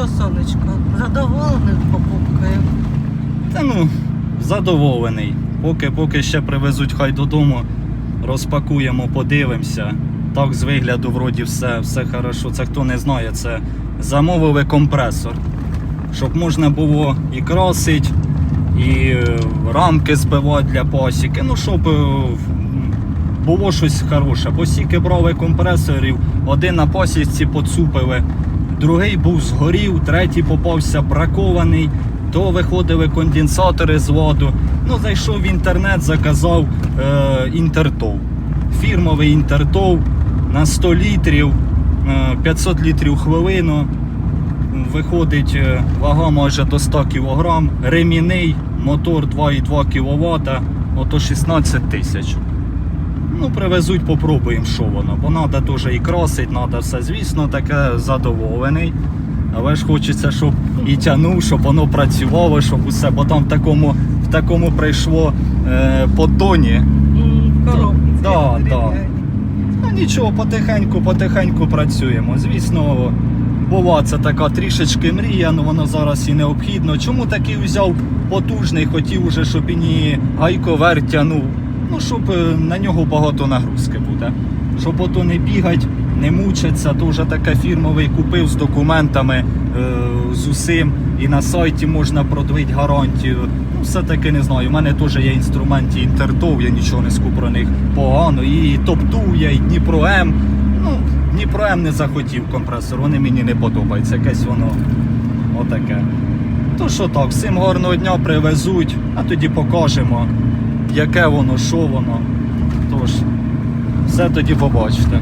що, сонечко, задоволений покупкою? Та ну, задоволений. Поки, поки ще привезуть хай додому, розпакуємо, подивимося. Так з вигляду вроді все, все хорошо. Це хто не знає, це замовили компресор. Щоб можна було і красить, і е, рамки збивати для пасіки. Ну, щоб е, було щось хороше. Бо стільки брали компресорів, один на пасіці поцупили, другий був згорів, третій попався бракований, то виходили конденсатори з воду. Ну, зайшов в інтернет, заказав е, інтертов. Фірмовий інтертов на 100 літрів, е, 500 літрів хвилину. Виходить е, вага майже до 100 кг, ремінний, мотор 2,2 кВт, ото 16 тисяч. Ну, привезуть, попробуємо, що воно. Бо треба теж і красить, треба все, звісно, таке задоволений. Але ж хочеться, щоб і тянув, щоб воно працювало, щоб усе, бо там в такому, в такому прийшло е, поддоні. Да, да. Ну нічого, потихеньку, потихеньку працюємо. Звісно, була це така трішечки мрія, але воно зараз і необхідно. Чому такий взяв потужний, хотів уже, щоб і ні гайковер тянув. Ну, щоб е, на нього багато нагрузки буде. Щоб ото не бігать, не мучаться, то вже таке фірмовий купив з документами, е, з усім. І на сайті можна продвить гарантію. Ну, все-таки не знаю. У мене теж є інструменти інтертов, я нічого не скуп про них погано. І Топту я, і Дніпро М. Ну, Дніпро М не захотів компресор, вони мені не подобаються. Якесь воно отаке. То що так, всім гарного дня привезуть, а тоді покажемо, яке воно, що воно. Тож, все тоді побачите.